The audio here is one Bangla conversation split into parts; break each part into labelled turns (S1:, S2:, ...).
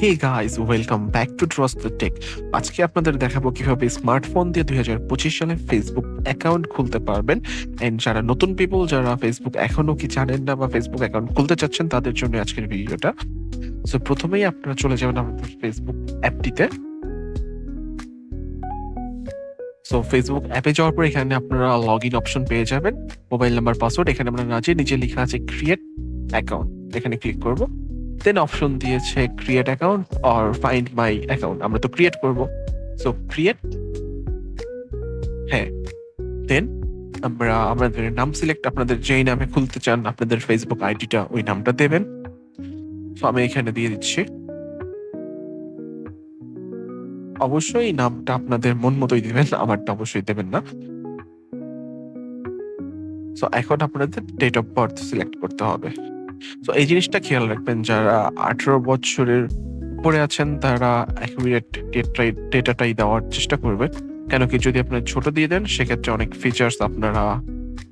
S1: Hey guys welcome back to Trust the Tech আজকে আপনাদের দেখাবো কীভাবে স্মার্টফোন দিয়ে দুই হাজার পঁচিশ সালে ফেসবুক অ্যাকাউন্ট খুলতে পারবেন। এন্ড যারা নতুন পিপল যারা ফেসবুক এখনও কি জানেন না বা ফেসবুক অ্যাকাউন্ট খুলতে চাচ্ছেন, তাদের জন্য আজকের ভিডিওটা সো প্রথমেই আপনারা চলে যাবেন আমাদের ফেসবুক অ্যাপটিতে সো ফেসবুক অ্যাপে যাওয়ার পর এখানে আপনারা লগ ইন অপশন পেয়ে যাবেন। মোবাইল নাম্বার পাসওয়ার্ড এখানে আমরা নাচে নিচে লেখা আছে ক্রিয়েট অ্যাকাউন্ট এখানে ক্লিক করব। দেন অপশন দিয়েছে create account or find my account আমরা তো ক্রিয়েট করব। সো ক্রিয়েট হ্যাঁ দেন আমরা আমাদের নাম সিলেক্ট আপনাদের যেই নামে খুলতে চান, আপনাদের ফেসবুক আইডিটা ওই নামটা দেবেন। সো আমি এখানে দিয়ে দিচ্ছি। অবশ্যই নামটা আপনাদের মন মতোই দেবেন, আমারটা অবশ্যই দেবেন না। সো এখন আপনাদের ডেট অফ বার্থ সিলেক্ট করতে হবে। সো এই জিনিসটা খেয়াল রাখবেন, যারা আঠারো বছরের উপরে আছেন, তারা ডেটাটাই দেওয়ার চেষ্টা করবে। কেন কি যদি আপনার ছোট দিয়ে দেন, সেক্ষেত্রে অনেক ফিচার্স আপনারা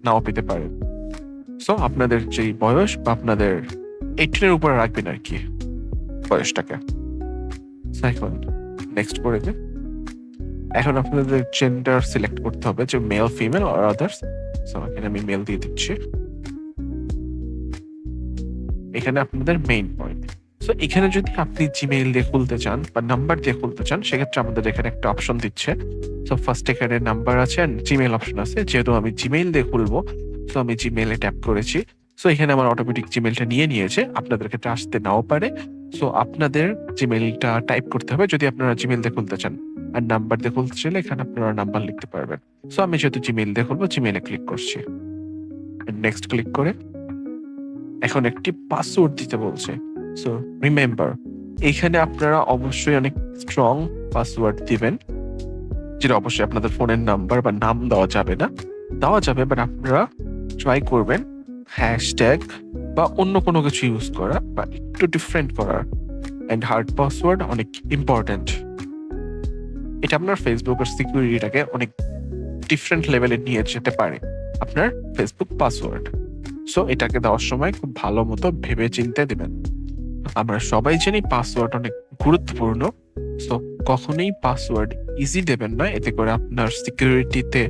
S1: নাও পেতে পারেন। সো আপনাদের যেই বয়স বা আপনাদের এইটিনের উপরে রাখবেন আর কি বয়সটাকে। এখন নেক্সট করে দিন এখন আপনাদের জেন্ডার সিলেক্ট করতে হবে, যে মেল ফিমেল আর আদার্স সো এখানে আমি মেল দিয়ে দিচ্ছি। এখানে আপনাদের মেইন পয়েন্ট সো এখানে যদি আপনি জিমেইল দিয়ে খুলতে চান বা নাম্বার দিয়ে খুলতে চান, সেক্ষেত্রে আমাদের এখানে একটা অপশন দিচ্ছে। সো ফার্স্ট এখানে নাম্বার আছে অ্যান্ড জিমেইল অপশন আছে। যেহেতু আমি জিমেইল দিয়ে খুলবো সো আমি জিমেইলে ট্যাপ করেছি। সো এখানে আমার অটোমেটিক জিমেইলটা নিয়ে নিয়েছে। আপনাদের ক্ষেত্রে আসতে নাও পারে। সো আপনাদের জিমেইলটা টাইপ করতে হবে যদি আপনারা জিমেইল দিয়ে খুলতে চান। আর নাম্বার দিয়ে খুলতে চাইলে এখানে আপনারা নাম্বার লিখতে পারবেন। সো আমি যেহেতু জিমেইল দিয়ে খুলবো জিমেইলে ক্লিক করছি। নেক্সট ক্লিক করে এখন একটি পাসওয়ার্ড দিতে বলছে। সো রিমেম্বার এখানে আপনারা অবশ্যই অনেক স্ট্রং পাসওয়ার্ড দিবেন, যেটা অবশ্যই আপনাদের ফোনের নাম্বার বা নাম দেওয়া যাবে না। দেওয়া যাবে বাট আপনারা ট্রাই করবেন হ্যাশট্যাগ বা অন্য কোনো কিছু ইউজ করা বা একটু ডিফারেন্ট করার। অ্যান্ড হার্ড পাসওয়ার্ড অনেক ইম্পর্ট্যান্ট এটা আপনার ফেসবুকের সিকিউরিটিটাকে অনেক ডিফারেন্ট লেভেলে নিয়ে যেতে পারে, আপনার ফেসবুক পাসওয়ার্ড সো এটাকে দেওয়ার সময় খুব ভালো মতো ভেবে চিন্তে দেবেন। আমরা সবাই জানি পাসওয়ার্ড অনেক গুরুত্বপূর্ণ। সো কখনোই পাসওয়ার্ড ইজি দেবেন না। এতে করে আপনার সিকিউরিটিতে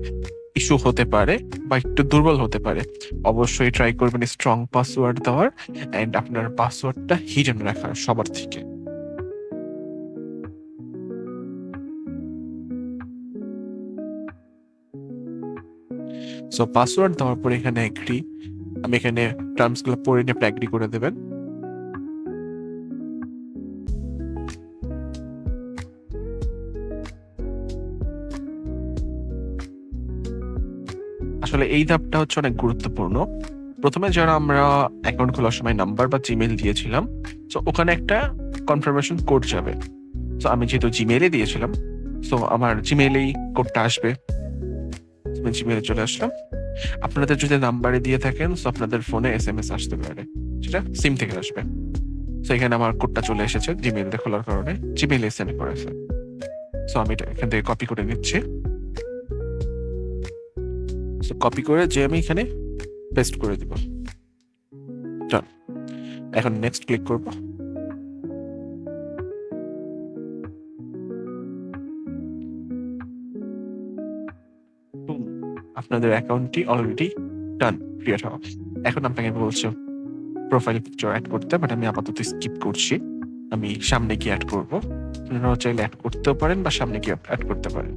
S1: ইস্যু হতে পারে বা একটু দুর্বল হতে পারে। অবশ্যই ট্রাই করবেন স্ট্রং পাসওয়ার্ড দেওয়ার অ্যান্ড আপনার পাসওয়ার্ডটা হিডেন রাখার সবার থেকে। সো পাসওয়ার্ড দেওয়ার পর এখানে এগ্রি আমি এখানে টার্মসগুলো পড়ে নিয়ে আপনি করে দেবেন। আসলে এই ধাপটা হচ্ছে অনেক গুরুত্বপূর্ণ। প্রথমে যারা আমরা অ্যাকাউন্ট খোলার সময় নাম্বার বা জিমেল দিয়েছিলাম সো ওখানে একটা কনফার্মেশন কোড যাবে। সো আমি যেহেতু জিমেলে দিয়েছিলাম সো আমার জিমেলেই কোডটা আসবে। জিমেলে চলে আসলাম। আপনাদের যদি নাম্বারে দিয়ে থাকেন সো আপনাদের ফোনে এস এম এস আসতে পারে। সেটা সিম থেকে আসবে। সো এখানে আমার কোডটা চলে এসেছে জিমেল খোলার কারণে। জিমেল সেন্ড করেছে। সো আমি এটা এখান থেকে কপি করে নিচ্ছি। সো কপি করে যে আমি এখানে পেস্ট করে দিব। ডান এখন নেক্সট ক্লিক করব। আপনাদের অ্যাকাউন্টটি অলরেডি ডান ক্রিয়েট হওয়া এখন আপনাকে বলছো প্রোফাইল পিকচার অ্যাড করতে বাট আমি আপাতত স্কিপ করছি। আমি সামনে গিয়ে অ্যাড করব। আপনারাও চাইলে অ্যাড করতেও পারেন বা সামনে গিয়ে অ্যাড করতে পারেন।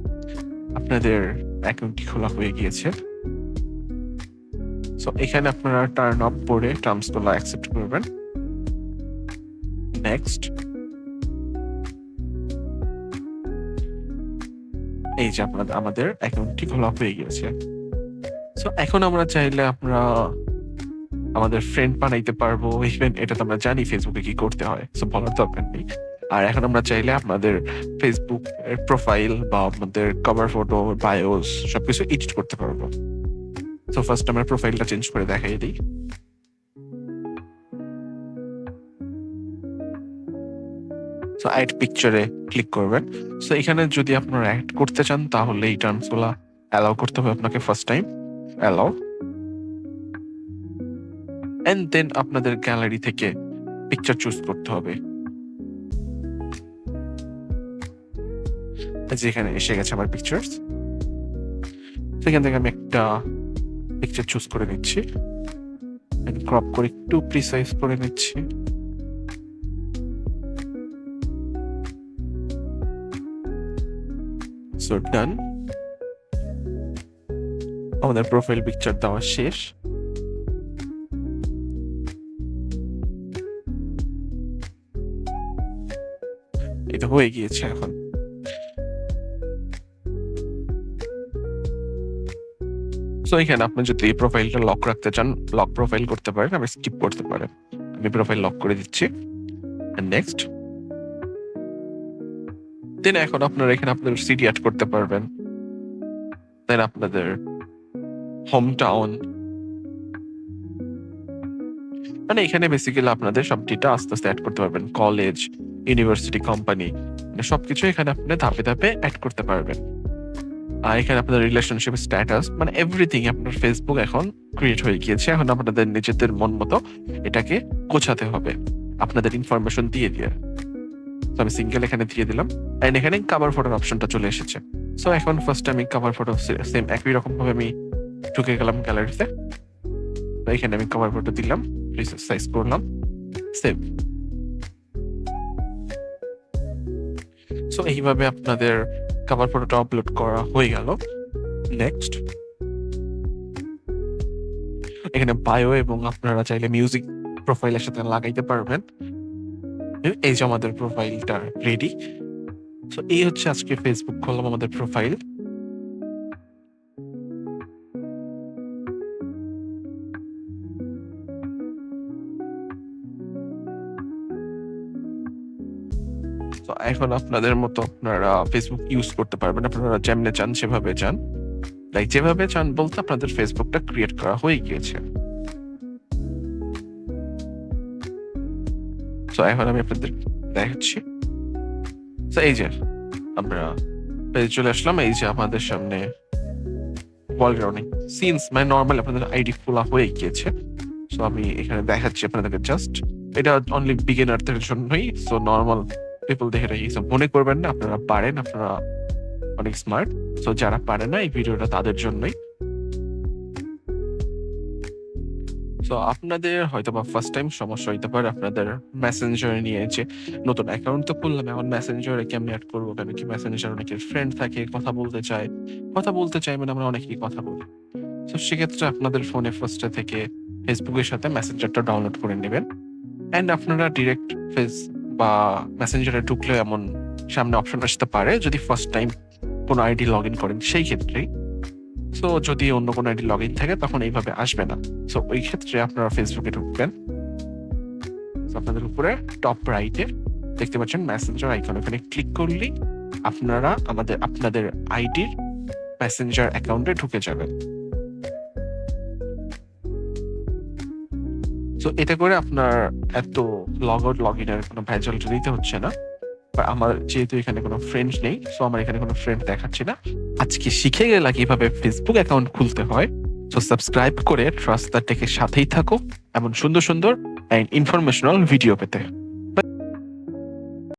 S1: আপনাদের অ্যাকাউন্টটি খোলা হয়ে গিয়েছে। সো এখানে আপনারা টার্ন অফ করে টার্মসগুলো অ্যাকসেপ্ট করবেন। নেক্সট এই যে আপনাদের, আমাদের অ্যাকাউন্টটি খোলা হয়ে গিয়েছে। সো এখন আমরা চাইলে আমরা আমাদের ফ্রেন্ড বানাইতে পারব। ইভেন এটা তো আমরা জানি ফেসবুকে কি করতে হয়। সো বলার দরকার নেই। আর এখন আমরা চাইলে আপনাদের ফেসবুক প্রোফাইল বা আমাদের কভার ফটো বায়োস সবকিছু এডিট করতে পারব। সো ফার্স্ট আমরা প্রোফাইলটা চেঞ্জ করে দেখাই দিই। সো অ্যাড পিকচারে ক্লিক করবেন। সো এখানে যদি আপনারা অ্যাড করতে চান, তাহলে এই টার্মসগুলো অ্যালাউ করতে হবে আপনাকে first time allow and then আপনাদের গ্যালারি থেকে পিকচার চুজ করতে হবে। যেখানে এসে গেছে আমার পিকচার্স সেখান থেকে আমি একটা পিকচার চুজ করে নিচ্ছি। ক্রপ করে একটু প্রিসাইজ করে নিচ্ছি। সো ডান আমাদের প্রোফাইল পিকচার দেওয়া শেষ। এটা হয়ে গিয়েছে এখন। সো এখানে আপনি যদি এই প্রোফাইলটা লক রাখতে চান লক প্রোফাইল করতে পারেন, আমি স্কিপ করতে পারেন। আমি প্রোফাইল লক করে দিচ্ছি। নেক্সট দেন এখন আপনারা এখানে আপনাদের সিটি অ্যাড করতে পারবেন। দেন আপনাদের হোম টাউন মানে এখানে বেসিক্যালি আপনাদের সব ডেটা আস্তে আস্তে অ্যাড করতে পারবেন। কলেজ ইউনিভার্সিটি কোম্পানি মানে সবকিছু এখানে আপনি ধাপে ধাপে অ্যাড করতে পারবেন। আর এখানে আপনাদের রিলেশনশিপ স্ট্যাটাস মানে এভরিথিং আপনার ফেসবুক এখন ক্রিয়েট হয়ে গিয়েছে। এখন আপনাদের নিজেদের মন মতো এটাকে গোছাতে হবে। আপনাদের ইনফরমেশন দিয়ে দিয়ে। তো আমি সিঙ্গেল এখানে দিয়ে দিলাম। এন্ড এখানে কাভার ফটোর অপশনটা চলে এসেছে। সো এখন ফার্স্ট আমি কাভার ফটো সেম একই রকমভাবে আমি ঢুকে গেলাম গ্যালারিতে এখানে আমি কভার ফটো দিলাম সাইজ করলাম সেভ সো এইভাবে আপনাদের কভার ফটোটা আপলোড করা হয়ে গেল। নেক্সট এখানে বায়ো এবং আপনারা চাইলে মিউজিক প্রোফাইলের সাথে লাগাইতে পারবেন। এই যে আমাদের প্রোফাইলটা রেডি সো এই হচ্ছে আজকে ফেসবুক করলাম আমাদের প্রোফাইল তো এখন আপনাদের মতো আপনারা ফেসবুক ইউজ করতে পারবেন। আপনারা যেমনে চান সেভাবে চান লাইক যেভাবে চান বলতে আপনাদের ফেসবুকটা ক্রিয়েট করা হয়ে গিয়েছে। তো এখন আমি আপনাদের দেখাচ্ছি। তো এই যে আমরা পেজে চলে আসলাম। এই যে আমাদের সামনে ওয়ার্ল্ডের অনেক সিনস মানে নর্মাল আপনাদের আইডি খোলা হয়ে গিয়েছে। সো আমি এখানে দেখাচ্ছি আপনাদেরকে জাস্ট এটা অনলি বিগিনারদের জন্যই। সো নর্মাল রাখি সব মনে করবেন না, আপনারা পারেন, আপনারা অনেক স্মার্ট সো যারা পারে না, এই ভিডিওটা তাদের জন্যই। তো আপনাদের হয়তো বা ফার্স্ট টাইম সমস্যা হইতে পারে, আপনাদের মেসেঞ্জার নিয়ে যে নতুন অ্যাকাউন্ট তো খুললাম, এখন মেসেঞ্জারে কেমনি অ্যাড করব কেন? কি মেসেঞ্জার অনেকের ফ্রেন্ড থাকে, কথা বলতে চায়। কথা বলতে চাই মানে আমরা অনেকেই কথা বলি। তো সেক্ষেত্রে আপনাদের ফোনে ফার্স্টে থেকে ফেসবুকের সাথে মেসেঞ্জারটা ডাউনলোড করে নেবেন। অ্যান্ড আপনারা ডিরেক্ট ফেস বা মেসেঞ্জারে ঢুকলে এমন সামনে অপশন আসতে পারে যদি ফার্স্ট টাইম কোনো আইডি লগ ইন করেন, সেই ক্ষেত্রেই। সো যদি অন্য কোনো আইডি লগ ইন থাকে, তখন এইভাবে আসবে না। সো ওই ক্ষেত্রে আপনারা ফেসবুকে ঢুকবেন। আপনাদের উপরে টপ রাইটে দেখতে পাচ্ছেন মেসেঞ্জার আইকন ওখানে ক্লিক করলেই আপনারা আমাদের, আপনাদের আইডির মেসেঞ্জার অ্যাকাউন্টে ঢুকে যাবেন। তো এটা করে আপনার এত লগ আউট লগ ইনের কোনো ভ্যাজালটা দিতে হচ্ছে না। বা আমার যেহেতু এখানে কোনো ফ্রেন্ড নেই সো আমার এখানে কোনো ফ্রেন্ড দেখাচ্ছে না। আজকে শিখে গেলা কীভাবে ফেসবুক অ্যাকাউন্ট খুলতে হয়। সো সাবস্ক্রাইব করে ট্রাস্ট টেকের সাথেই থাকো। এমন সুন্দর সুন্দর অ্যান্ড ইনফরমেশনাল ভিডিও পেতে।